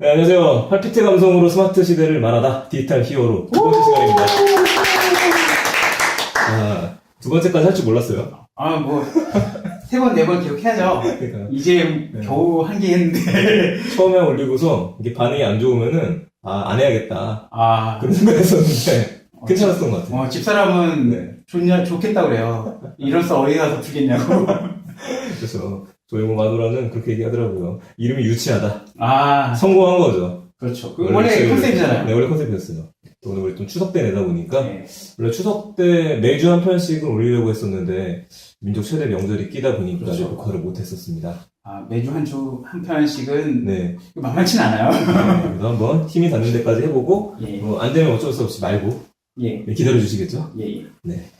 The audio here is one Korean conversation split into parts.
네, 안녕하세요. 팔피트 감성으로 스마트 시대를 말하다 디지털 히어로 두 번째 시간입니다. 아, 두 번째까지 할 줄 몰랐어요. 아, 뭐, 세 번, 네 번 기록해야죠. 그러니까 이제 네. 겨우 한 개 했는데. 처음에 올리고서 이게 반응이 안 좋으면은 아, 안 해야겠다. 아, 그런 생각했었는데 괜찮았던 것 같아요. 어, 집사람은 네. 좋냐, 좋겠다 그래요. 이럴수 어디 가서 두겠냐고. 그래서 조용호 마누라는 그렇게 얘기하더라고요. 이름이 유치하다. 아, 성공한 거죠. 그렇죠. 그 원래 지금- 컨셉이잖아요. 네, 원래 컨셉이었어요. 또 오늘 우리 좀 추석 때 내다 보니까 네. 원래 추석 때 매주 한 편씩은 올리려고 했었는데 민족 최대 명절이 끼다 보니까 그렇죠. 녹화를 못 했었습니다. 아, 매주 한 주, 한 편씩은 네. 만만치는 않아요. 네, 그래서 한번 힘이 닿는 데까지 해보고 예, 뭐안 되면 어쩔 수 없이 말고 예, 네, 기다려 주시겠죠? 예, 예.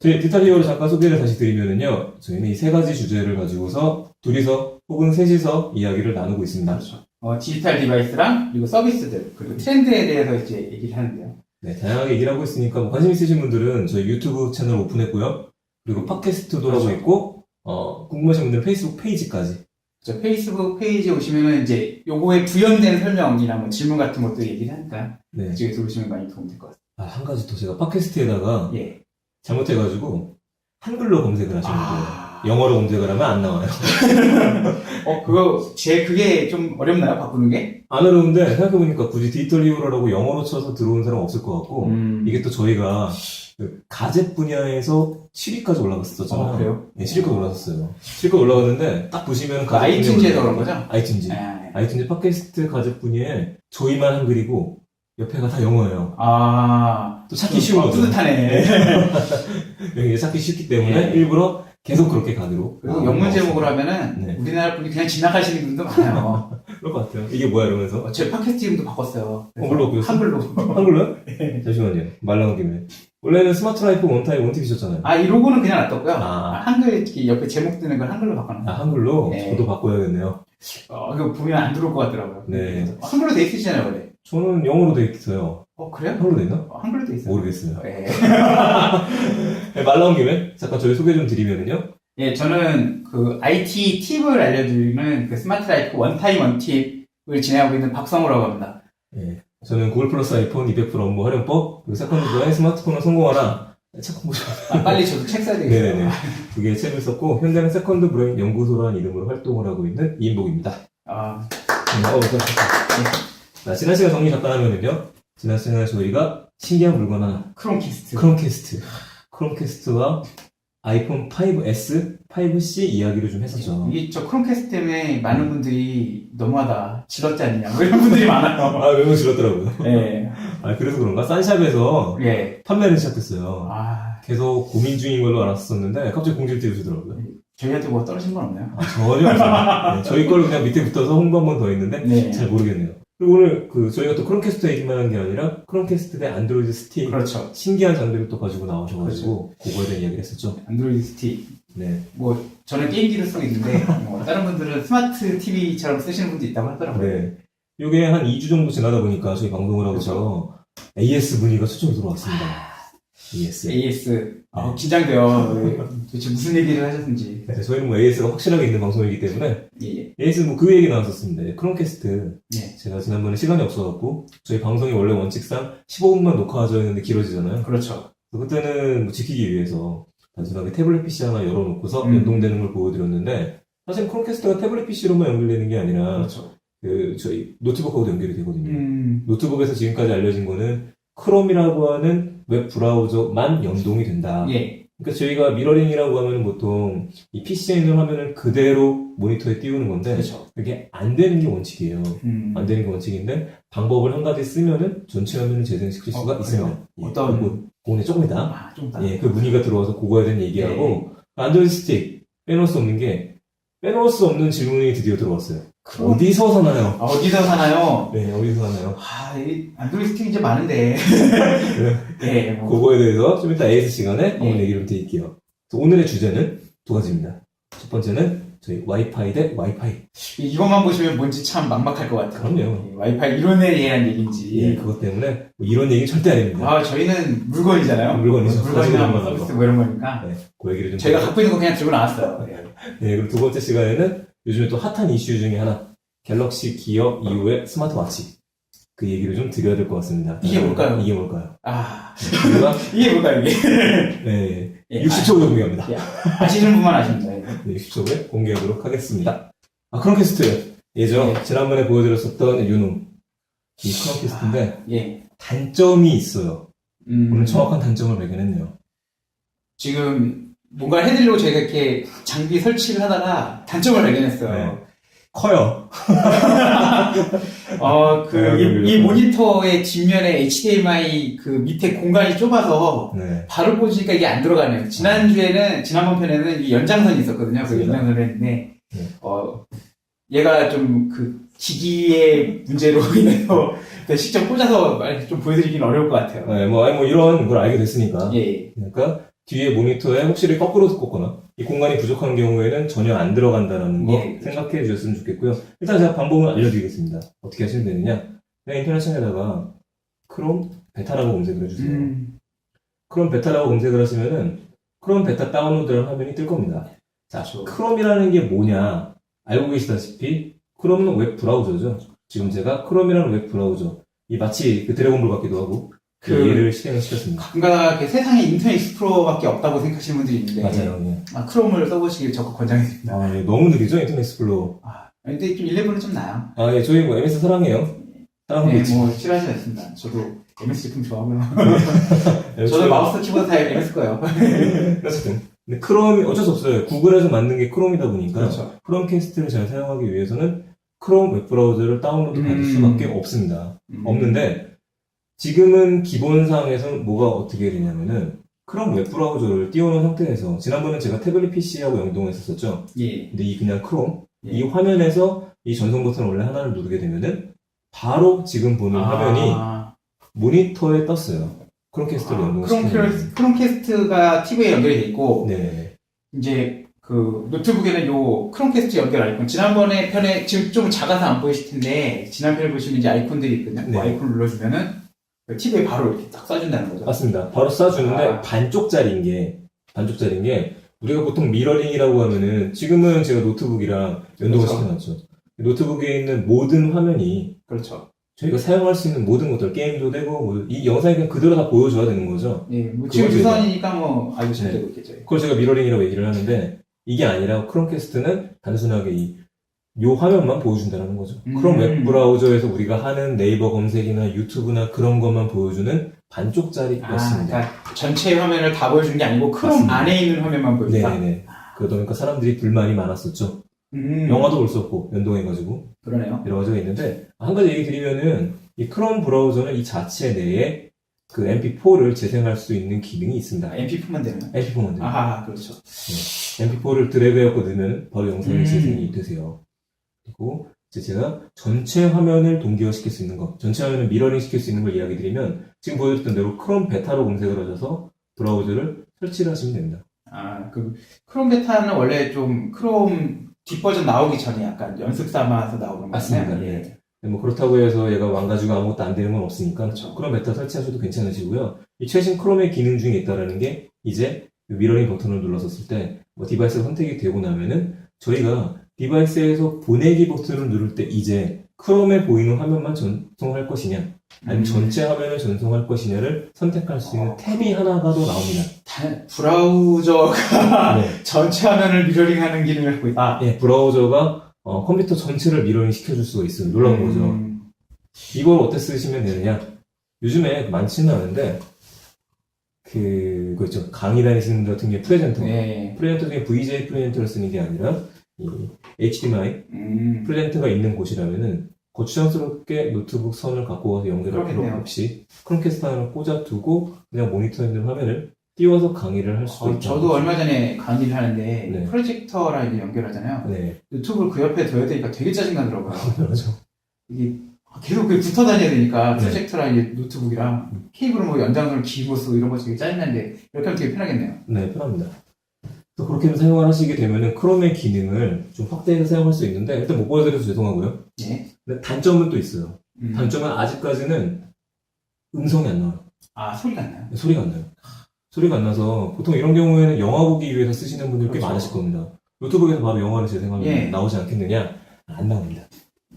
저희 디지털 히어로 잠깐 소개를 다시 드리면은요 저희는 이 세 가지 주제를 가지고서 둘이서 혹은 셋이서 이야기를 나누고 있습니다. 그렇죠. 어, 디지털 디바이스랑 그리고 서비스들, 그리고 트렌드에 대해서 이제 얘기를 하는데요. 네, 다양하게 얘기를 하고 있으니까 뭐 관심 있으신 분들은 저희 유튜브 채널 오픈했고요. 그리고 팟캐스트도 하고 그렇죠. 있고 어, 궁금하신 분들은 페이스북 페이지까지 저 페이스북 페이지에 오시면은 이제 요거에 부연된 설명이나 뭐 질문 같은 것도 얘기를 하니까 네. 그쪽에 들어오시면 많이 도움 될 것 같아요. 아, 한 가지 더 제가 팟캐스트에다가 예. 잘못해가지고 한글로 검색을 하시면 돼요. 아, 영어로 검색을 하면 안 나와요. 어, 그거, 제, 그게 좀 어렵나요? 바꾸는 게? 안 어려운데 생각해보니까 굳이 디지털 히어로라고 영어로 쳐서 들어온 사람 없을 것 같고 음. 이게 또 저희가 그 가젯 분야에서 7위까지 올라갔었잖아요. 어, 그래요? 네, 7위까지 올라갔어요. 7위까지 올라갔는데 딱 보시면 그 아이튠즈에서 그런 거죠? 아이튠즈. 아, 아이튠즈 팟캐스트 가젯 분야에 저희만 한글이고 옆에가 다 영어예요. 아, 또 찾기 쉬운 어, 거죠. 뿌듯하네. 이게 찾기 쉽기 때문에 네. 일부러 계속 그렇게. 그리고 아, 영문 어, 제목으로 하면은 네. 우리나라 분이 그냥 지나가시는 분도 많아요. 그럴 것 같아요. 이게 뭐야 이러면서. 어, 제 팟캐스트 이름도 바꿨어요. 한글로 바뀌었어? 한글로. 한글로요? 네. 잠시만요. 말 나온 김에. 원래는 스마트 라이프 원타임 원팁이셨잖아요. 아, 이 로고는 그냥 놔뒀고요. 아. 한글 이렇게 옆에 제목 뜨는 걸 한글로 바꿔놨어요. 아, 한글로? 네. 저도 바꿔야겠네요. 어, 이거 보면 안 들어올 것 같더라고요. 네. 어, 한글로 돼 있으시잖아요, 원래. 저는 영어로 돼 있어요. 어, 그래요? 한글로 돼 있나? 어, 한글로 돼 있어요. 모르겠어요. 예. 네, 말 나온 김에 잠깐 저희 소개 좀 드리면은요. 예, 저는 그 IT 팁을 알려드리는 그 스마트 라이프 원타임 원팁을 진행하고 있는 박성우라고 합니다. 네. 저는 구글 플러스 아이폰 200% 업무 활용법, 그리고 세컨드부의 스마트폰을 성공하라. 책 공부 좀. 아, 빨리 저도 책 써야 되겠어요. 네네네. 두 개의 책을 썼고, 현재는 세컨드 브레인 연구소라는 이름으로 활동을 하고 있는 이인복입니다. 아, 네, 어, 감사합니다. 자, 지난 시간 정리 잠깐 하면은요. 지난 시간에 저희가 신기한 물건 하나, 크롬캐스트. 크롬캐스트. 크롬캐스트와 아이폰 5S, 5C 이야기를 좀 했었죠. 이게 저 크롬캐스트 때문에 많은 분들이 너무하다, 지럽지 않냐, 뭐 이런 분들이 많아요. 아, 외모 질렀더라고요. 예, 아, 그래서 그런가? 싼샵에서 예. 판매를 시작했어요. 아, 계속 고민 중인 걸로 알았었는데, 갑자기 공지를 띄워주더라고요. 저희한테 뭐 떨어진 건 없나요? 아, 전혀 없어요. 네, 저희 걸 그냥 밑에 붙어서 홍보 한 번 더 했는데, 네. 잘 모르겠네요. 그리고 오늘 그, 저희가 또 크롬캐스트 얘기만 한 게 아니라, 크롬캐스트 대 안드로이드 스틱, 그렇죠. 신기한 장비를 또 가지고 나오셔가지고, 그거에 대한 이야기를 했었죠. 안드로이드 스틱. 네. 뭐, 저는 게임기를 쓰고 있는데, 뭐 다른 분들은 스마트 TV처럼 쓰시는 분도 있다고 하더라고요. 네. 요게 한 2주 정도 지나다 보니까 저희 방송을 하고서 AS 문의가 수적으로 들어왔습니다. AS. AS. 아, 긴장돼요. 왜, 도대체 무슨 얘기를 하셨는지. 네, 저희는 뭐 AS가 확실하게 있는 방송이기 때문에 예, 예. AS 뭐그 얘기 나왔었습니다. 크롬캐스트 예. 제가 지난번에 시간이 없어갖고 저희 방송이 원래 원칙상 15분만 녹화하져 있는데 길어지잖아요. 그렇죠. 그래서 그때는 뭐 지키기 위해서 단순하게 태블릿 PC 하나 열어놓고서 음. 연동되는 걸 보여드렸는데 사실 크롬캐스트가 태블릿 PC로만 연결되는 게 아니라 그렇죠. 그 저희 노트북하고도 연결이 되거든요. 음, 노트북에서 지금까지 알려진 거는 크롬이라고 하는 웹 브라우저만 연동이 된다. 예. 그러니까 저희가 미러링이라고 하면 보통 이 PC에 있는 화면을 그대로 모니터에 띄우는 건데 그렇죠. 그게 안 되는 게 원칙이에요. 음, 안 되는 게 원칙인데 방법을 한 가지 쓰면은 전체 화면을 재생시킬 어, 수가 그래요? 있습니다. 예, 어떤- 그거 그거는 조금 이다. 아, 좀 다. 예, 그 문의가 들어와서 그거에 대한 얘기하고 안드로이드 스틱 빼놓을 수 없는 게 빼놓을 수 없는 질문이 드디어 들어왔어요. 크롬? 어디서 사나요? 아, 어디서 사나요? 네, 어디서 사나요? 아, 이 안드로이드 스틱 이제 많은데. 예, 뭐. 그거에 대해서 좀 이따 AS 시간에 한번 예. 얘기를 드릴게요. 그래서 오늘의 주제는 두 가지입니다. 첫 번째는 저희 와이파이 대 와이파이. 이것만 보시면 뭔지 참 막막할 것 같아요. 그럼요. 예, 와이파이 이론에 대한 얘기인지. 예, 그것 때문에 뭐 이런 얘기 절대 아닙니다. 아, 저희는 물건이잖아요. 물건이죠. 물건이나 뭐 가지고 서비스 뭐 이런 거니까. 네, 그 얘기를 좀. 저희가. 갖고 있는 거 그냥 들고 나왔어요. 예. 네, 그리고 두 번째 시간에는 요즘에 또 핫한 이슈 중에 하나. 갤럭시 기어 이후의 스마트워치. 그 얘기를 좀 드려야 될 것 같습니다. 이게 뭘까요? 이게 뭘까요? 아, 이게 뭘까요, 이게? 네, 예, 60초 후에 공개합니다. 아, 아시는 분만 아십니다. 예. 네, 60초 후에 공개하도록 하겠습니다. 아, 크롬캐스트. 예죠. 네. 지난번에 보여드렸었던 유놈. 이 크롬캐스트인데, 예. 단점이 있어요. 음, 오늘 정확한 단점을 발견했네요. 지금 뭔가 해드리려고 저희가 이렇게 장비 설치를 하다가 단점을 발견했어요. 네. 커요. 어, 그, 네, 이, 이 네. 모니터의 뒷면에 HDMI 그 밑에 공간이 좁아서 네. 바로 꽂으니까 이게 안 들어가네요. 지난주에는, 지난번 편에는 이 연장선이 있었거든요. 그 맞습니다. 연장선을 했는데, 네. 어, 얘가 좀 그 기기의 문제로 인해서 직접 꽂아서 좀 보여드리긴 어려울 것 같아요. 네, 뭐, 아니, 뭐, 이런 걸 알게 됐으니까. 예. 그러니까, 뒤에 모니터에 혹시 거꾸로 꽂거나, 이 공간이 부족한 경우에는 전혀 안 들어간다는 거 예. 생각해 주셨으면 좋겠고요. 일단 제가 방법을 알려드리겠습니다. 어떻게 하시면 되느냐. 그냥 인터넷 창에다가, 크롬 베타라고 검색을 해주세요. 음, 크롬 베타라고 검색을 하시면은, 크롬 베타 다운로드라는 화면이 뜰 겁니다. 자, 그렇죠. 크롬이라는 게 뭐냐? 알고 계시다시피 크롬은 웹 브라우저죠. 지금 제가 크롬이라는 웹 브라우저 이 마치 그 드래곤볼 같기도 하고 그 그- 얘를 실행을 시켰습니다. 이렇게 세상에 인터넷 익스플로러밖에 없다고 생각하시는 분들이 있는데, 맞아요. 예. 아, 크롬을 써보시길 적극 권장해드립니다. 아, 예, 너무 느리죠 인터넷 익스플로러. 아, 근데 좀 11은 좀 나요. 아, 예, 저희 뭐 MS 사랑해요. 사랑하고 네, 있지. 뭐, 싫어하지 않습니다. 저도 MS 제품 좋아하고요. 예, 저도 저희- 마우스 키보드 다 MS 거예요. 어쨌든. 근데 크롬이 어쩔 수 없어요. 구글에서 만든 게 크롬이다 보니까 그렇죠. 크롬 캐스트를 잘 사용하기 위해서는 크롬 웹 브라우저를 다운로드 받을 음. 수밖에 없습니다. 음. 없는데 지금은 기본상에서는 뭐가 어떻게 되냐면은 크롬 웹 브라우저를 띄워놓은 상태에서 지난번에 제가 태블릿 PC하고 연동했었었죠. 예. 근데 이 그냥 크롬 예. 이 화면에서 이 전송 버튼을 원래 하나를 누르게 되면은 바로 지금 보는 화면이 아, 모니터에 떴어요. 크롬캐스트를 아, 연동시키는 크롬캐스트, 크롬캐스트가 TV에 연결이 돼 있고, 네. 이제 그 노트북에는 요 크롬캐스트 연결 아이콘. 지난번에 편에 지금 좀 작아서 안 보이실 텐데, 지난 편에 보시면 이제 아이콘들이 있거든요. 그 네. 아이콘 눌러주면은 TV에 바로 이렇게 딱 쏴준다는 거죠. 맞습니다. 바로 쏴주는데 아. 반쪽짜리인 게 반쪽짜리인 게 우리가 보통 미러링이라고 하면은 지금은 제가 노트북이랑 연동을 그렇죠. 시켜놨죠. 노트북에 있는 모든 화면이 그렇죠. 저희가 사용할 수 있는 모든 것들 게임도 되고 뭐 이 영상이 그냥 그대로 다 보여줘야 되는 거죠. 예, 뭐 지금 그거죠, 주선이니까 뭐 아주 잘 네. 되고 있겠죠. 그걸 제가 미러링이라고 얘기를 하는데 이게 아니라 크롬캐스트는 단순하게 이 요 화면만 보여준다는 거죠. 음. 크롬 웹 브라우저에서 우리가 하는 네이버 검색이나 유튜브나 그런 것만 보여주는 반쪽짜리였습니다. 아, 그러니까 전체 화면을 다 보여주는 게 아니고 크롬 맞습니다. 안에 있는 화면만 보여준다. 네네네. 그러다 보니까 사람들이 불만이 많았었죠. 음, 영화도 볼 수 없고 연동해가지고 그러네요. 여러 가지가 있는데 한 가지 얘기 드리면은 이 크롬 브라우저는 이 자체 내에 그 MP4를 재생할 수 있는 기능이 있습니다. MP4만 되는. MP4만 됩니다. 아하, 그렇죠. MP4를 드래그해갖고 넣으면 바로 영상이 음. 재생이 되세요. 그리고 이제 제가 전체 화면을 동기화시킬 수 있는 거, 전체 화면을 미러링 시킬 수 있는 걸 이야기 드리면 지금 보여줬던 대로 크롬 베타로 검색을 하셔서 브라우저를 설치를 하시면 됩니다. 아, 그 크롬 베타는 원래 좀 크롬 뒷버전 나오기 전에 약간 연습 삼아서 나오는 맞습니다. 거잖아요. 예. 뭐 그렇다고 해서 얘가 망가지고 아무것도 안 되는 건 없으니까 그렇죠. 크롬 베타 설치하셔도 괜찮으시고요. 이 최신 크롬의 기능 중에 있다라는 게 이제 그 미러링 버튼을 눌렀었을 때 뭐 디바이스가 선택이 되고 나면은 저희가 디바이스에서 보내기 버튼을 누를 때 이제 크롬에 보이는 화면만 전송할 것이냐 아니면 음. 전체 화면을 전송할 것이냐를 선택할 수 있는 어, 탭이 하나가 더 나옵니다. 단- 브라우저가 네. 전체 화면을 미러링하는 기능을 갖고 있다. 예, 브라우저가 어, 컴퓨터 전체를 미러링 시켜줄 수가 있어요. 놀라운 거죠. 음, 이걸 어떻게 쓰시면 되느냐? 요즘에 많지는 않은데, 그, 거 있죠. 강의 다니시는 분 같은 경우에 프레젠터. 네. 프레젠터 중에 VJ 프레젠터를 쓰는 게 아니라, 이 HDMI 음, 프레젠터가 있는 곳이라면은, 거추장스럽게 노트북 선을 갖고 와서 연결할 필요 그러겠네요. 없이, 크롬캐스트 하나를 꽂아두고, 그냥 모니터에 있는 화면을 띄워서 강의를 할 수도 어, 있다. 저도 얼마 전에 강의를 하는데 네. 프로젝터랑 이제 연결하잖아요. 네, 유튜브를 그 옆에 둬야 되니까 되게 짜증나더라고요. 그렇죠. 이게 계속 그 붙어 다녀야 되니까 네. 프로젝터랑 이제 노트북이랑 케이블을 뭐 연장선을 기고 쓰고 이런 거 되게 짜증나는데 이렇게 하면 되게 편하겠네요. 네, 편합니다. 또 그렇게 사용을 하시게 되면은 크롬의 기능을 좀 확대해서 사용할 수 있는데, 일단 못 보여드려서 죄송하고요. 예. 근데 단점은 또 있어요. 음. 단점은 아직까지는 음성이 안 나와요. 아 소리가 안 나요? 소리가 안 나요. 소리가 안 나서 보통 이런 경우에는 영화 보기 위해서 쓰시는 분들 꽤 그렇죠. 많으실 겁니다. 노트북에서 바로 영화를 재생하면 예. 나오지 않겠느냐? 안 나옵니다.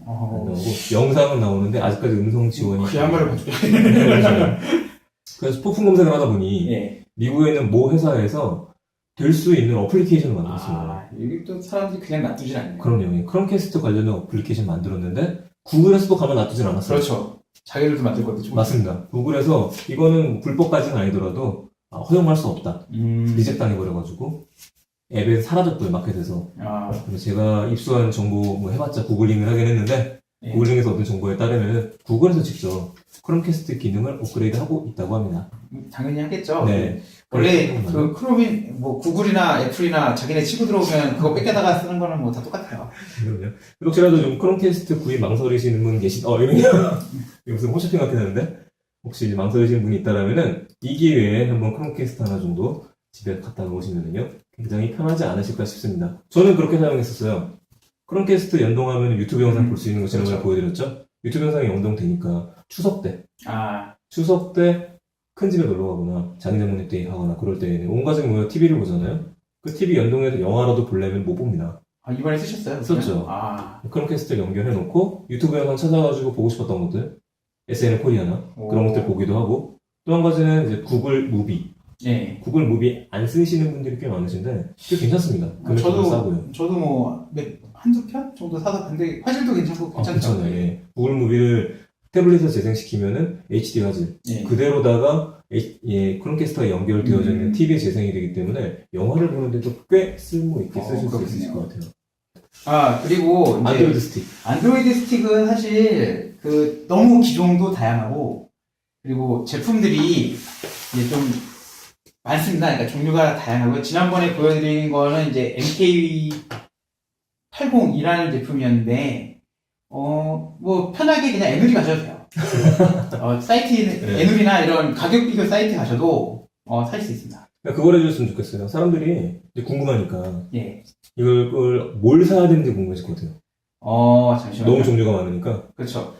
안 어, 나오고 영상은 나오는데 아직까지 음성 지원이 그야말로 가지고. 그래서 폭풍 검색을 하다 보니 예. 미국에 있는 모 회사에서 될 수 있는 어플리케이션을 만들었습니다. 아, 여기 또 사람들이 그냥 놔두질 않네요. 그럼요. 이 크롬캐스트 관련된 어플리케이션 만들었는데 구글에서도 가만 놔두진 않았어요. 그렇죠. 자기들도 만들거든요. 맞습니다. 구글에서 이거는 불법까지는 아니더라도 아, 허용할 수 없다. 음. 리젝 당해버려가지고 앱에 사라졌고요 마켓에서. 아, 그래서 제가 입수한 정보 뭐 해봤자 구글링을 하긴 했는데 예. 구글링에서 얻은 정보에 따르면 구글에서 직접 크롬캐스트 기능을 업그레이드하고 있다고 합니다. 음, 당연히 하겠죠. 네. 원래 그 크롬이 뭐 구글이나 애플이나 자기네 치고 들어오면 그거 뺏겨다가 쓰는 거는 뭐 다 똑같아요. 그럼요. 혹시라도 좀 크롬캐스트 구입 망설이시는 분 계신, 어, 이런 무슨 홈쇼핑 같긴 하는데, 혹시 망설이시는 분이 있다라면은, 이 기회에 한번 크롬캐스트 하나 정도 집에 갖다 놓으시면은요, 굉장히 편하지 않으실까 싶습니다. 저는 그렇게 사용했었어요. 크롬캐스트 연동하면 유튜브 영상 음, 볼수 있는 거 지난번에 그렇죠. 보여드렸죠? 유튜브 영상이 연동되니까, 추석 때, 아, 추석 때 큰 집에 놀러 가거나, 장인어머니 때 하거나 그럴 때에는 온 가족이 모여 TV를 보잖아요? 그 TV 연동해서 영화라도 보려면 못 봅니다. 아, 이번에 쓰셨어요? 썼죠. 아, 크롬캐스트를 연결해 놓고 유튜브 영상 찾아가지고 보고 싶었던 것들 SN 코리아나 그런 오. 것들 보기도 하고 또 한 가지는 이제 구글 무비 예. 구글 무비 안 쓰시는 분들이 꽤 많으신데 꽤 괜찮습니다 금액도 저도, 싸고요 저도 뭐, 몇, 한두 편 정도 사서 봤는데, 화질도 괜찮고, 아 괜찮죠. 괜찮아요 예. 구글 무비를 태블릿에서 재생시키면은 HD 화질 예. 그대로다가 H- 예, 크롬캐스트가 연결되어져 있는 음. TV에 재생이 되기 때문에 영화를 보는데도 꽤 쓸모 있게 어, 쓰실 수 있을. 것 같아요 아, 그리고 이제 안드로이드 스틱 안드로이드 스틱은 사실 그 너무 기종도 다양하고 그리고 제품들이 이제 좀 많습니다. 그러니까 종류가 다양하고요. 지난번에 보여드린 거는 이제 MK80이라는 제품이었는데 어 뭐 편하게 그냥 에누리 가셔도 돼요. 어, 사이트 네. 에누리나 이런 가격 비교 사이트 가셔도 어, 살 수 있습니다. 그러니까 그걸 해줬으면 좋겠어요 사람들이 이제 궁금하니까 예. 이걸 뭘 사야 되는지 궁금해질 것 같아요. 어 잠시만요. 너무 종류가 많으니까 그렇죠.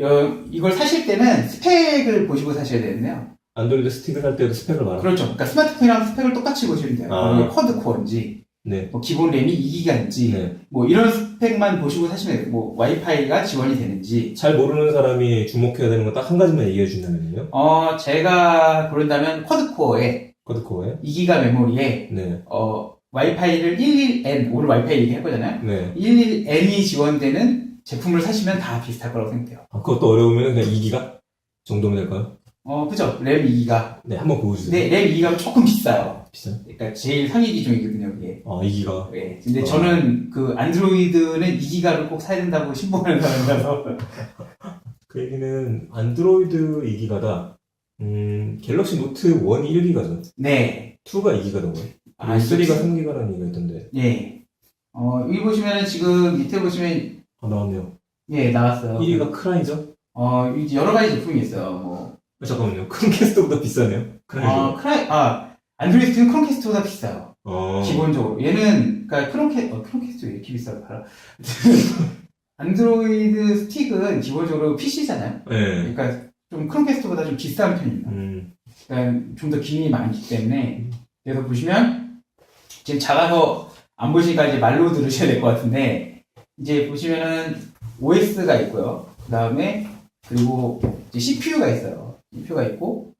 어, 이걸 사실 때는 스펙을 보시고 사셔야 되는데요. 안드로이드 스틱을 할 때도 스펙을 말하. 그렇죠. 그러니까 스마트폰이랑 스펙을 똑같이 보시면 돼요. 아. 뭐 이게 쿼드 코어인지, 네. 뭐 기본 램이 2기가인지, 네. 뭐 이런 스펙만 보시고 사시면 돼요. 뭐 와이파이가 지원이 되는지. 잘 모르는 사람이 주목해야 되는 건 딱 한 가지만 얘기해 준다면요. 어, 제가 고른다면 쿼드 코어에 쿼드 코어에. 2기가 메모리에 네. 어, 와이파이를 11N, 오늘 와이파이 얘기할 거잖아요. 네. 11N이 지원되는 제품을 사시면 다 비슷할 거라고 생각해요. 아, 그것도 어려우면 그냥 2기가 정도면 될까요? 어, 그죠. 램 2기가. 네. 한번 보여주세요. 근데 램 2기가 조금 비싸요. 비싸요? 그러니까 제일 상위 기종이거든요, 그게. 아, 2기가. 네. 근데 어. 저는 그 안드로이드는 2기가를 꼭 사야 된다고 신봉하는 사람이라서. 그 얘기는 안드로이드 2기가다. 음, 갤럭시 노트 1이 1기가죠. 네. 2가 2기가던가요? 아, 3가 이거- 3기가라는 얘기가 있던데. 예. 어, 여기 보시면은 지금 밑에 보시면, 아, 나왔네요. 예, 나왔어요. 1위가 크라이죠? 어, 이제 여러 가지 제품이 있어요. 뭐. 아, 잠깐만요. 크롬캐스트보다 비싸네요. 아, 크라이, 아, 안드로이드는 크롬캐스트보다 비싸요. 어. 기본적으로. 얘는, 그니까 크롬캐, 어, 크롬캐스트 왜 이렇게 비싸요? 봐라. 안드로이드 스틱은 기본적으로 PC잖아요. 네. 그러니까 좀 크롬캐스트보다 좀 비싼 편입니다. 음. 그러니까 좀 더 기능이 많기 때문에 그래서 보시면 지금 작아서 안 보시니까 이제 말로 들으셔야 될 것 같은데 이제 보시면은 OS가 있고요. 그 다음에 그리고 이제 CPU가 있어요. CPU가 있고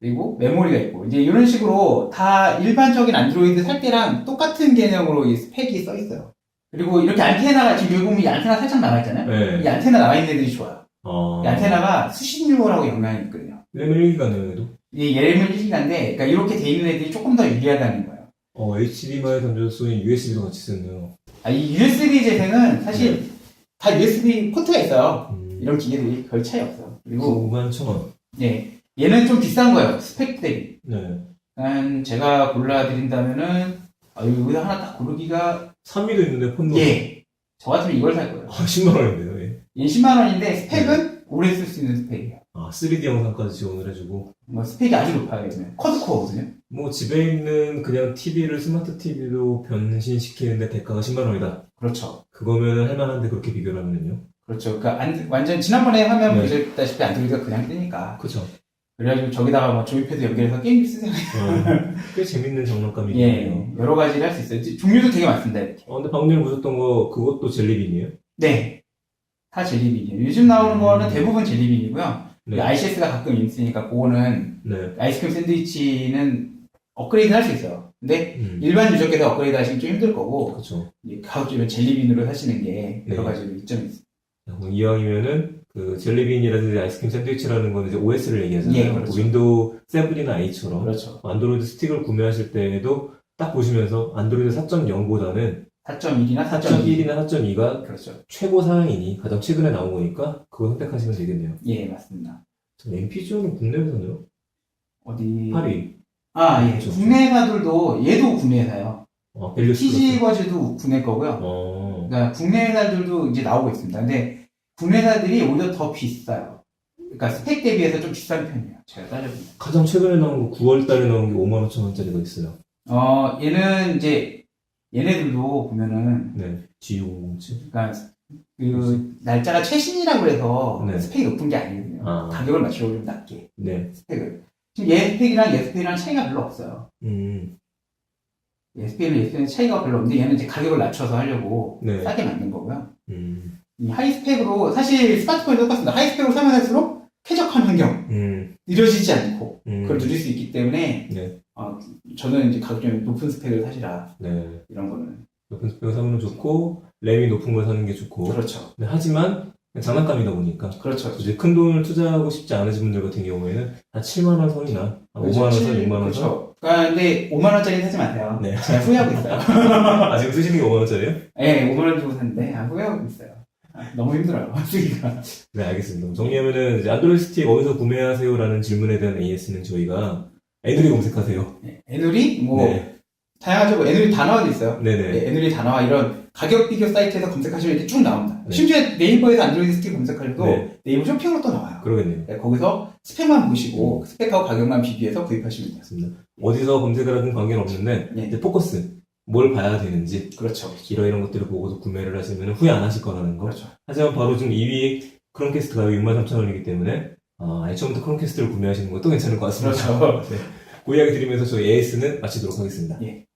그리고 메모리가 있고 이제 이런 식으로 다 일반적인 안드로이드 살 때랑 똑같은 개념으로 이 스펙이 써 있어요. 그리고 이렇게 안테나가 지금 여기 보면 이 안테나 살짝 나와 있잖아요. 네. 이 안테나 나와 있는 애들이 좋아요. 어. 이 안테나가 수신료라고 영향이 있거든요. 램은 1기가네요, 얘도. 이 얘는 1기가인데, 그러니까 이렇게 돼 있는 애들이 조금 더 유리하다는 거예요. 어, HDMI 던져 쏘인 USB도 같이 쓰네요. 아, 이 USB 재생은 사실 다 USB 포트가 있어요. 음. 이런 기계들이 별 차이 없어요. 그리고, 9만 천 원. 예. 얘는 좀 비싼 거예요. 스펙 대비. 네. 음, 제가 골라드린다면은, 아, 여기다 하나 딱 고르기가, 3미도 있는데 폰도. 예. 저 같으면 이걸 살 거예요. 아, 10만 원인데요, 예. 얘 10만원인데, 스펙은 오래 쓸 수 있는 스펙이에요. 아, 3D 영상까지 지원을 해주고. 뭐, 스펙이 아주 높아요. 요즘에. 쿼드코어거든요. 뭐, 집에 있는 그냥 TV를 스마트 TV로 변신시키는데 대가가 10만 원이다. 그렇죠. 그거면 할만한데 그렇게 비교를 하면요. 그렇죠. 그러니까 안- 완전 지난번에 화면 네. 보셨다시피 안드로이드가 그냥 뜨니까. 그쵸. 그래가지고 저기다가 뭐 조이패드 연결해서 게임기 쓰세요. 어, 꽤 재밌는 장난감이네요. 예, 여러 가지를 할 수 있어요. 종류도 되게 많습니다. 이렇게. 어, 근데 방금 전에 보셨던 거, 그것도 젤리빈이에요? 네. 다 젤리빈이에요. 요즘 나오는 거는 대부분 젤리빈이고요. 네. ICS가 가끔 있으니까 그거는 네. 아이스크림 샌드위치는 업그레이드 할 수 있어요. 근데 음. 일반 유저께서 업그레이드 하시면 좀 힘들 거고 그렇죠. 가급적이면 젤리빈으로 사시는 게 여러 네. 가지 이점이 있어요. 뭐 이왕이면은 그 젤리빈이라든지 아이스크림 샌드위치라는 건 이제 OS를 얘기하잖아요. 예, 그렇죠. 윈도우 7이나 8처럼 그렇죠. 안드로이드 스틱을 구매하실 때에도 딱 보시면서 안드로이드 4.0보다는 4.1이나 4.2. 4.1이나 4.2가 그렇죠. 최고 사양이니 가장 최근에 나온 거니까 그거 선택하시면 되겠네요. 예, 맞습니다. MPGO는 국내 회사네요. 어디? 파리. 아, 예. 그렇죠. 국내 회사들도 얘도 국내 회사예요. 어, 벨리스. TG버즈도 국내 거고요. 어. 그러니까 국내 회사들도 이제 나오고 있습니다. 근데 국내 회사들이 오히려 더 비싸요. 그러니까 스펙 대비해서 좀 비싼 편이에요. 제가 따져보면. 가장 최근에 나온 거 9월 달에 나온 게 5만 5천 원짜리가 있어요. 어, 얘는 이제 얘네들도 보면은 네. G5007. 그러니까 그 날짜가 최신이라고 해서 네. 스펙이 높은 게 아니거든요. 아. 가격을 맞추려고 좀 낮게 네. 스펙을. 지금 얘 스펙이랑 얘 스펙이랑 차이가 별로 없어요. 음. 얘 스펙은 차이가 별로 없는데 얘는 이제 가격을 낮춰서 하려고 네. 싸게 만든 거고요. 음. 이 하이 스펙으로 사실 스마트폰이 똑같습니다. 하이 스펙으로 사면 할수록 쾌적한 환경, 음. 느려지지 않고 음. 그걸 누릴 수 있기 때문에 네. 어, 저는 이제 가격 좀 높은 스펙을 사시라 네. 이런 거는 높은 스펙을 사면 좋고, 램이 높은 걸 사는 게 좋고. 그렇죠. 네, 하지만, 장난감이다 보니까. 그렇죠. 이제 큰 돈을 투자하고 싶지 않으신 분들 같은 경우에는 한 7만 원 선이나, 한 5만 원 선, 6만 원 선. 그렇죠. 그러니까 근데 5만 원짜리 사지 마세요. 네. 제가 후회하고 있어요. 아, 지금 쓰시는 게 5만 원짜리예요 네, 5만 원 주고 샀는데 아, 후회하고 있어요. 아, 너무 힘들어요. 쓰기가. 네, 알겠습니다. 정리하면은, 이제 안드로이드 스틱 어디서 구매하세요라는 질문에 대한 AS는 저희가 애들이 검색하세요. 네, 애누리 뭐 네. 다양하죠. 뭐 애누리 단어도 있어요. 네네. 네, 애누리 단어와 이런 가격 비교 사이트에서 검색하시면 이렇게 쭉 나옵니다. 네. 심지어 네이버에서 안드로이드 스틱 검색하셔도 네. 네이버 쇼핑으로 또 나와요. 그러겠네요. 네, 거기서 스펙만 보시고 스펙하고 가격만 비교해서 구입하시면 돼요. 맞습니다. 어디서 검색을 하든 관계는 없는데, 네. 이제 포커스. 뭘 봐야 되는지, 그렇죠. 이런 이런 것들을 보고서 구매를 하시면 후회 안 하실 거라는 거. 그렇죠. 하지만 바로 지금 2위 크롬캐스트 가격이 63,000원이기 때문에, 아, 애초부터 크롬캐스트를 구매하시는 것도 괜찮을 것 같습니다. 그렇죠. 그 이야기 드리면서 저희 AS는 마치도록 하겠습니다. 예.